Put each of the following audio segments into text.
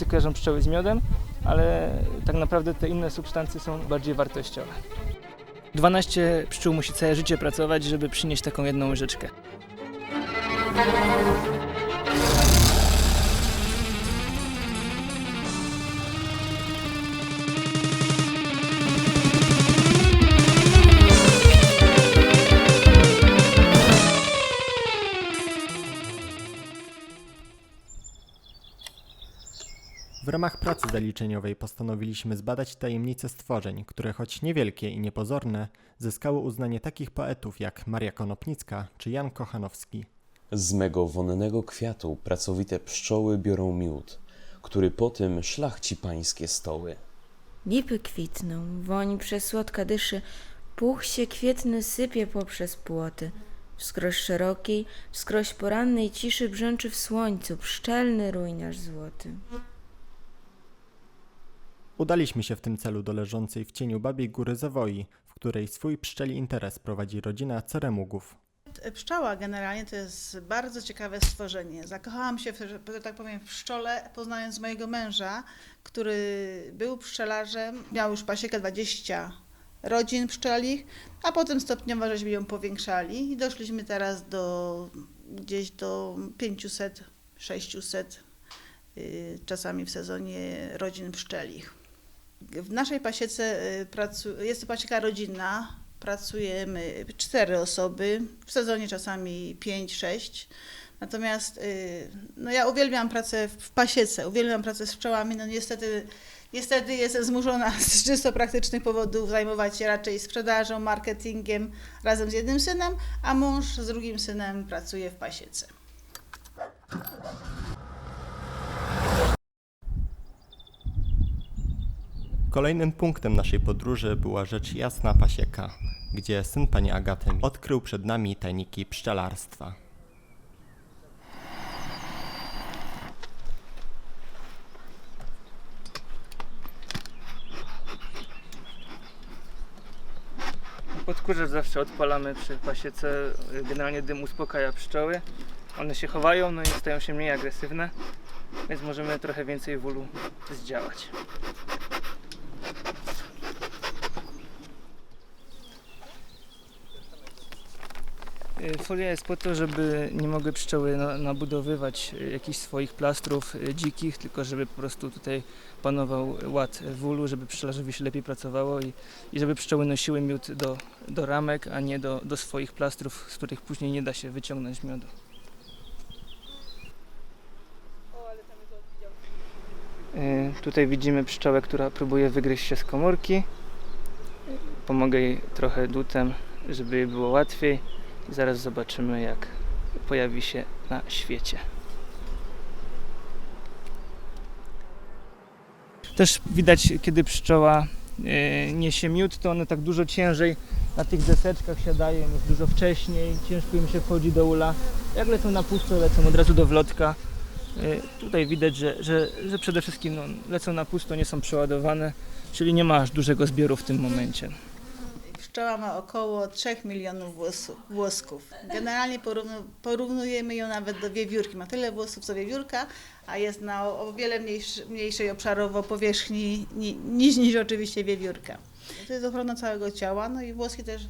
wszyscy kojarzą pszczoły z miodem, ale tak naprawdę te inne substancje są bardziej wartościowe. 12 pszczół musi całe życie pracować, żeby przynieść taką jedną łyżeczkę. Ramach pracy zaliczeniowej postanowiliśmy zbadać tajemnice stworzeń, które choć niewielkie i niepozorne, zyskały uznanie takich poetów jak Maria Konopnicka czy Jan Kochanowski. Z mego wonnego kwiatu pracowite pszczoły biorą miód, który po tym szlachci pańskie stoły. Lipy kwitną, woń przesłodka dyszy, puch się kwietny sypie poprzez płoty. Wskroś szerokiej, wskroś porannej ciszy brzęczy w słońcu pszczelny rujniarz złoty. Udaliśmy się w tym celu do leżącej w cieniu Babiej Góry Zawoi, w której swój pszczeli interes prowadzi rodzina Ceremugów. Pszczoła generalnie to jest bardzo ciekawe stworzenie. Zakochałam się, że tak powiem, w pszczole, poznając mojego męża, który był pszczelarzem, miał już pasiekę 20 rodzin pszczelich, a potem stopniowo żeśmy ją powiększali i doszliśmy teraz do gdzieś do 500, 600 y, czasami w sezonie rodzin pszczelich. W naszej pasiece y, jest to pasieka rodzinna, pracujemy cztery osoby, w sezonie czasami pięć, sześć. Natomiast y, no ja uwielbiam pracę w pasiece, uwielbiam pracę z pszczołami. No niestety, niestety jestem zmuszona z czysto praktycznych powodów zajmować się raczej sprzedażą, marketingiem razem z jednym synem, a mąż z drugim synem pracuje w pasiece. Kolejnym punktem naszej podróży była rzecz jasna pasieka, gdzie syn pani Agaty odkrył przed nami tajniki pszczelarstwa. Podkurzacz zawsze odpalamy przy pasiece. Generalnie dym uspokaja pszczoły. One się chowają, no i stają się mniej agresywne, więc możemy trochę więcej wólu zdziałać. Folia jest po to, żeby nie mogły pszczoły na- nabudowywać y, jakichś swoich plastrów y, dzikich, tylko żeby po prostu tutaj panował ład w ulu, żeby pszczelarzowi się lepiej pracowało i, i żeby pszczoły nosiły miód do, do ramek, a nie do, do swoich plastrów, z których później nie da się wyciągnąć miodu. Y, Tutaj widzimy pszczołę, która próbuje wygryźć się z komórki. Pomogę jej trochę dutem, żeby jej było łatwiej. Zaraz zobaczymy, jak pojawi się na świecie. Też widać, kiedy pszczoła e, niesie miód, to one tak dużo ciężej na tych deseczkach siadają, już dużo wcześniej, ciężko im się wchodzi do ula. Jak lecą na pusto, lecą od razu do wlotka. E, Tutaj widać, że, że, że przede wszystkim no, lecą na pusto, nie są przeładowane, czyli nie ma aż dużego zbioru w tym momencie. Pszczoła ma około 3 milionów włosu, włosków. Generalnie porównu, porównujemy ją nawet do wiewiórki. Ma tyle włosów co wiewiórka, a jest na o, wiele mniejszy, mniejszej obszarowo powierzchni ni, niż, niż oczywiście wiewiórka. To jest ochrona całego ciała, no i włoski też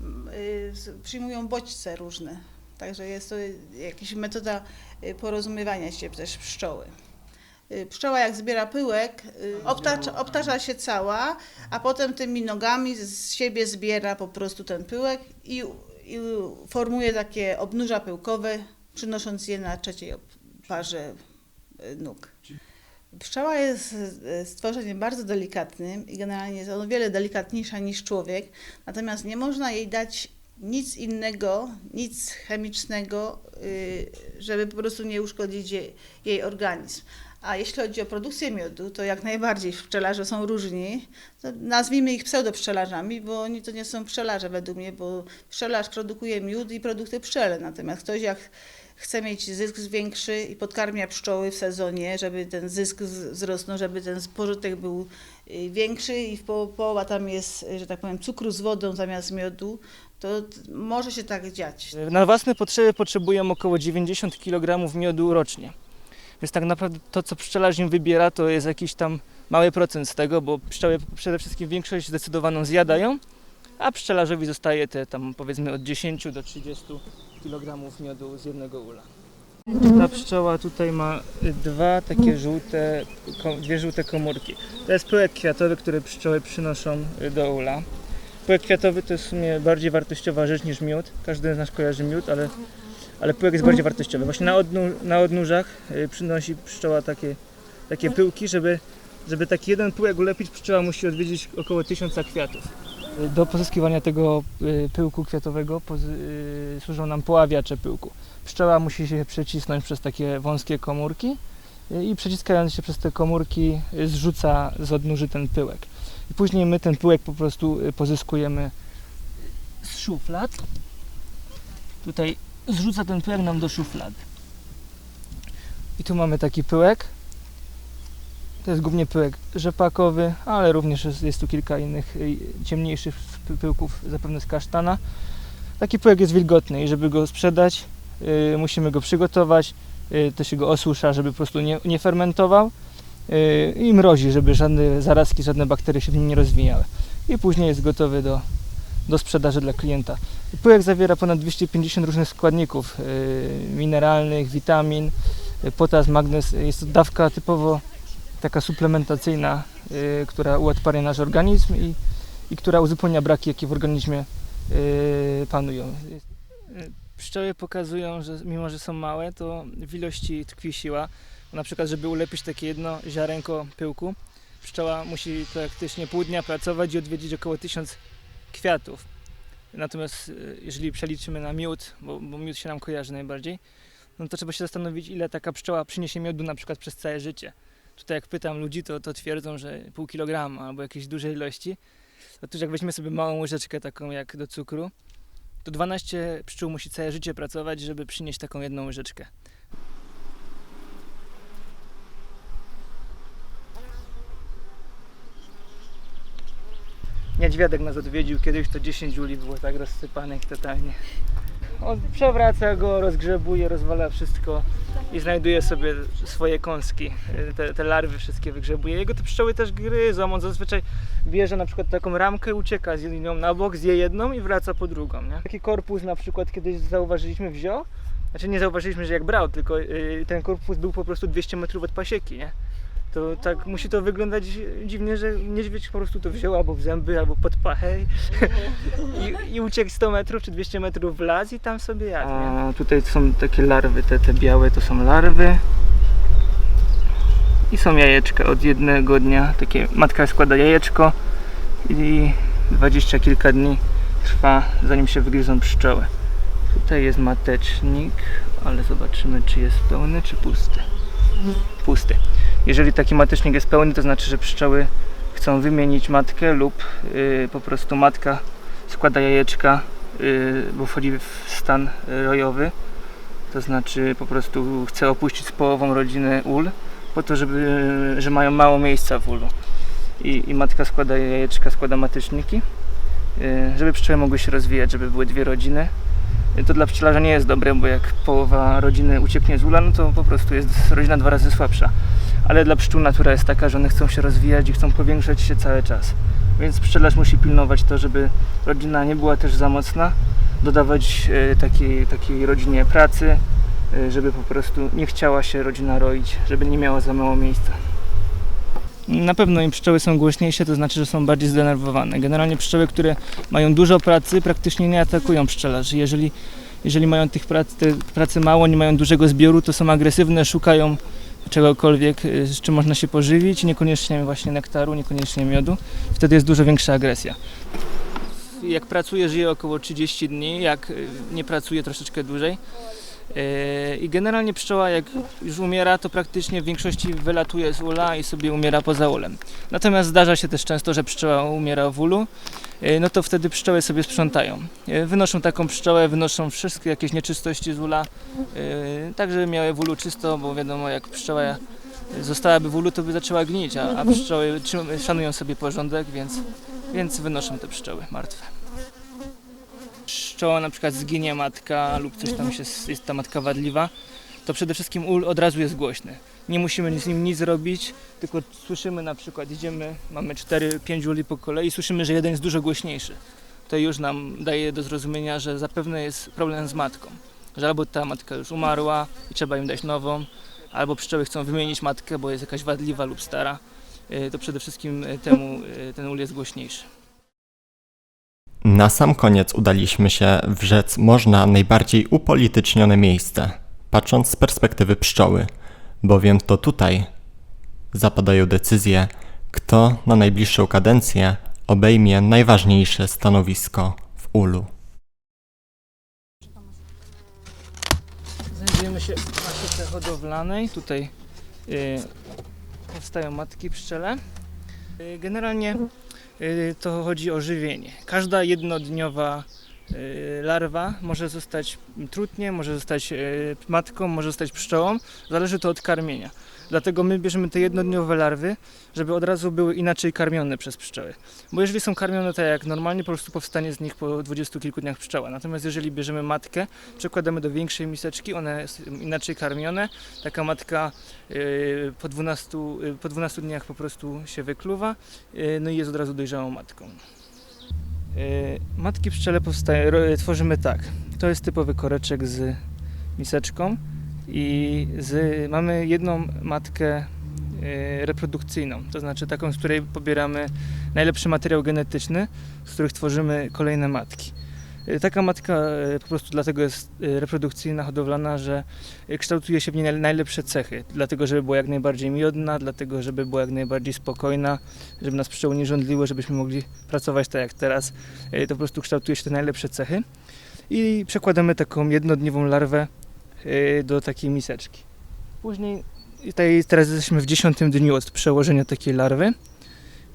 mm, y, przyjmują bodźce różne. Także jest to jakaś metoda y, porozumiewania się też pszczoły. Y, Pszczoła jak zbiera pyłek, y, obtacza, obtacza się cała, a potem tymi nogami z siebie zbiera po prostu ten pyłek i, i formuje takie obnóża pyłkowe, przynosząc je na trzeciej parze y, nóg. Pszczoła jest stworzeniem bardzo delikatnym i generalnie jest o wiele delikatniejsza niż człowiek, natomiast nie można jej dać nic innego, nic chemicznego, żeby po prostu nie uszkodzić jej, jej organizm. A jeśli chodzi o produkcję miodu, to jak najbardziej pszczelarze są różni. To nazwijmy ich pseudopszczelarzami, bo oni to nie są pszczelarze według mnie, bo pszczelarz produkuje miód i produkty pszczele. Natomiast ktoś jak chce mieć zysk większy i podkarmia pszczoły w sezonie, żeby ten zysk wzrosnął, żeby ten pożytek był y, większy i po- połowa tam jest, y, że tak powiem, cukru z wodą zamiast miodu, to może się tak dziać. Na własne potrzeby potrzebują około 90 kg miodu rocznie. Więc tak naprawdę to, co pszczelarz im wybiera, to jest jakiś tam mały procent z tego, bo pszczoły przede wszystkim większość zdecydowaną zjadają, a pszczelarzowi zostaje te tam powiedzmy od 10 do 30 kg miodu z jednego ula. Ta pszczoła tutaj ma dwa takie żółte, dwie żółte komórki. To jest pyłek kwiatowy, który pszczoły przynoszą do ula. Pyłek kwiatowy to jest w sumie bardziej wartościowa rzecz niż miód. Każdy z nas kojarzy miód, ale, ale pyłek jest bardziej wartościowy. Właśnie na, odnó na odnóżach y, przynosi pszczoła takie, takie pyłki, żeby, żeby taki jeden pyłek ulepić, pszczoła musi odwiedzić około tysiąca kwiatów. Y, Do pozyskiwania tego y, pyłku kwiatowego służą nam poławiacze pyłku. Pszczoła musi się przecisnąć przez takie wąskie komórki i przeciskając się przez te komórki zrzuca z odnóży ten pyłek. I później my ten pyłek po prostu pozyskujemy z szuflad. Tutaj zrzuca ten pyłek nam do szuflad. I tu mamy taki pyłek. To jest głównie pyłek rzepakowy, ale również jest, jest tu kilka innych y, ciemniejszych py- pyłków, zapewne z kasztana. Taki pyłek jest wilgotny i żeby go sprzedać, y, musimy go przygotować. Y, to się go osusza, żeby po prostu nie, nie fermentował y, i mrozi, żeby żadne zarazki, żadne bakterie się w nim nie rozwijały. I później jest gotowy do, do sprzedaży dla klienta. Pyłek zawiera ponad 250 różnych składników y, mineralnych, witamin, y, potas, magnez. Jest to dawka typowo taka suplementacyjna, y, która uodparnia nasz organizm i, i która uzupełnia braki, jakie w organizmie panują. Pszczoły pokazują, że mimo, że są małe, to w ilości tkwi siła. Na przykład, żeby ulepić takie jedno ziarenko pyłku, pszczoła musi praktycznie pół dnia pracować i odwiedzić około tysiąc kwiatów. Natomiast y, jeżeli przeliczymy na miód, bo, bo miód się nam kojarzy najbardziej, no to trzeba się zastanowić, ile taka pszczoła przyniesie miodu na przykład przez całe życie. Tutaj jak pytam ludzi, to, to twierdzą, że pół kilograma albo jakieś duże ilości. Otóż jak weźmiemy sobie małą łyżeczkę taką jak do cukru, to 12 pszczół musi całe życie pracować, żeby przynieść taką jedną łyżeczkę. Niedźwiadek nas odwiedził kiedyś, to 10 uli było tak rozsypanych totalnie. On przewraca go, rozgrzebuje, rozwala wszystko i znajduje sobie swoje kąski. Te, te larwy wszystkie wygrzebuje. Jego te pszczoły też gryzą. On zazwyczaj bierze na przykład taką ramkę, ucieka z jedną na bok, zje jedną i wraca po drugą. Nie? Taki korpus na przykład kiedyś zauważyliśmy wziął. Znaczy nie zauważyliśmy, że jak brał, tylko yy, ten korpus był po prostu 200 metrów od pasieki, nie? To tak musi to wyglądać dziwnie, że niedźwiedź po prostu to wziął albo w zęby, albo pod pachę i, i, uciekł 100 metrów czy 200 metrów w las i tam sobie jadł. A tutaj są takie larwy, te, te białe to są larwy. I są jajeczka od jednego dnia. Takie matka składa jajeczko i dwadzieścia kilka dni trwa zanim się wygryzą pszczoły. Tutaj jest matecznik, ale zobaczymy czy jest pełny czy pusty. Pusty. Jeżeli taki matecznik jest pełny, to znaczy, że pszczoły chcą wymienić matkę lub y, po prostu matka składa jajeczka, y, bo wchodzi w stan y, rojowy. To znaczy po prostu chce opuścić z połową rodziny ul, po to, żeby, że mają mało miejsca w ulu. I, i matka składa jajeczka, składa mateczniki, y, żeby pszczoły mogły się rozwijać, żeby były dwie rodziny. Y, To dla pszczelarza nie jest dobre, bo jak połowa rodziny ucieknie z ula, no to po prostu jest rodzina dwa razy słabsza. Ale dla pszczół natura jest taka, że one chcą się rozwijać i chcą powiększać się cały czas. Więc pszczelarz musi pilnować to, żeby rodzina nie była też za mocna, dodawać e, takiej, takiej rodzinie pracy, e, żeby po prostu nie chciała się rodzina roić, żeby nie miała za mało miejsca. Na pewno im pszczoły są głośniejsze, to znaczy, że są bardziej zdenerwowane. Generalnie pszczoły, które mają dużo pracy, praktycznie nie atakują pszczelarzy. Jeżeli, jeżeli mają tych prac, te pracy mało, nie mają dużego zbioru, to są agresywne, szukają czegokolwiek, y, z czym można się pożywić, niekoniecznie właśnie nektaru, niekoniecznie miodu. Wtedy jest dużo większa agresja. Jak pracuje, żyje około 30 dni, jak y, nie pracuje troszeczkę dłużej. Yy, I generalnie pszczoła jak już umiera, to praktycznie w większości wylatuje z ula i sobie umiera poza ulem. Natomiast zdarza się też często, że pszczoła umiera w ulu, yy, no to wtedy pszczoły sobie sprzątają. Yy, Wynoszą taką pszczołę, wynoszą wszystkie jakieś nieczystości z ula, tak żeby miały w ulu czysto, bo wiadomo jak pszczoła zostałaby w ulu, to by zaczęła gnić, a, pszczoły szanują sobie porządek, więc, więc wynoszą te pszczoły martwe pszczoła na przykład zginie matka lub coś tam się, jest ta matka wadliwa, to przede wszystkim ul od razu jest głośny. Nie musimy z nim nic robić, tylko słyszymy na przykład, idziemy, mamy 4-5 uli po kolei, słyszymy, że jeden jest dużo głośniejszy. To już nam daje do zrozumienia, że zapewne jest problem z matką. Że albo ta matka już umarła i trzeba im dać nową, albo pszczoły chcą wymienić matkę, bo jest jakaś wadliwa lub stara. Y, To przede wszystkim y, temu y, ten ul jest głośniejszy. Na sam koniec udaliśmy się w rzec można najbardziej upolitycznione miejsce, patrząc z perspektywy pszczoły, bowiem to tutaj zapadają decyzje, kto na najbliższą kadencję obejmie najważniejsze stanowisko w ulu. Znajdujemy się w masiece hodowlanej. Tutaj y, powstają matki pszczele. Y, generalnie to chodzi o żywienie. Każda jednodniowa y, larwa może zostać trutnie, może zostać y, matką, może zostać pszczołą. Zależy to od karmienia. Dlatego my bierzemy te jednodniowe larwy, żeby od razu były inaczej karmione przez pszczoły. Bo jeżeli są karmione tak jak normalnie, po prostu powstanie z nich po dwudziestu kilku dniach pszczoła. Natomiast jeżeli bierzemy matkę, przekładamy do większej miseczki, one są inaczej karmione. Taka matka y, po 12, y, po 12 dniach po prostu się wykluwa, y, no i jest od razu dojrzałą matką. Y, Matki pszczele ro- tworzymy tak. To jest typowy koreczek z miseczką i z, mamy jedną matkę y, reprodukcyjną, to znaczy taką, z której pobieramy najlepszy materiał genetyczny, z których tworzymy kolejne matki. Y, Taka matka y, po prostu dlatego jest y, reprodukcyjna, hodowlana, że kształtuje się w niej naj- najlepsze cechy. Dlatego, żeby była jak najbardziej miodna, dlatego, żeby była jak najbardziej spokojna, żeby nas pszczoły nie żądliły, żebyśmy mogli pracować tak jak teraz. To po prostu kształtuje się te najlepsze cechy. I przekładamy taką jednodniową larwę do takiej miseczki. Później, tutaj teraz jesteśmy w dziesiątym dniu od przełożenia takiej larwy.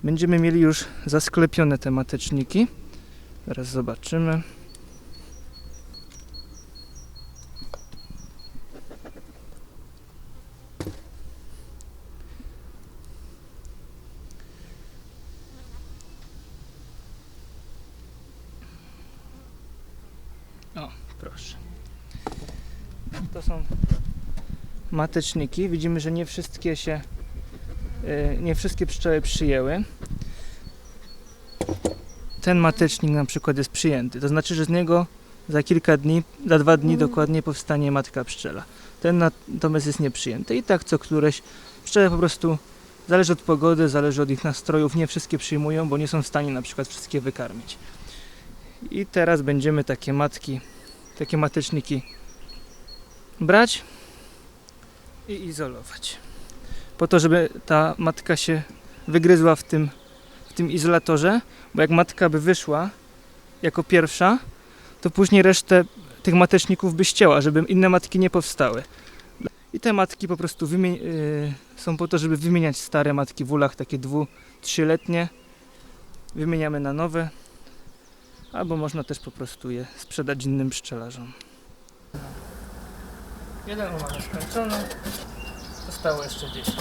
Będziemy mieli już zasklepione te mateczniki. Zaraz zobaczymy. O, proszę. To są mateczniki. Widzimy, że nie wszystkie się, e, nie wszystkie pszczoły przyjęły. Ten matecznik na przykład jest przyjęty. To znaczy, że z niego za kilka dni, za dwa dni dokładnie powstanie matka pszczela. Ten natomiast jest nieprzyjęty. I tak co któreś pszczoły po prostu zależy od pogody, zależy od ich nastrojów. Nie wszystkie przyjmują, bo nie są w stanie na przykład wszystkie wykarmić. I teraz będziemy takie matki, takie mateczniki brać i izolować. Po to, żeby ta matka się wygryzła w tym, w tym izolatorze, bo jak matka by wyszła jako pierwsza, to później resztę tych mateczników by ścięła, żeby inne matki nie powstały. I te matki po prostu wymie- y, są po to, żeby wymieniać stare matki w ulach, takie dwu, trzyletnie. Wymieniamy na nowe, albo można też po prostu je sprzedać innym pszczelarzom. Jeden mamy skończony, zostało jeszcze 10.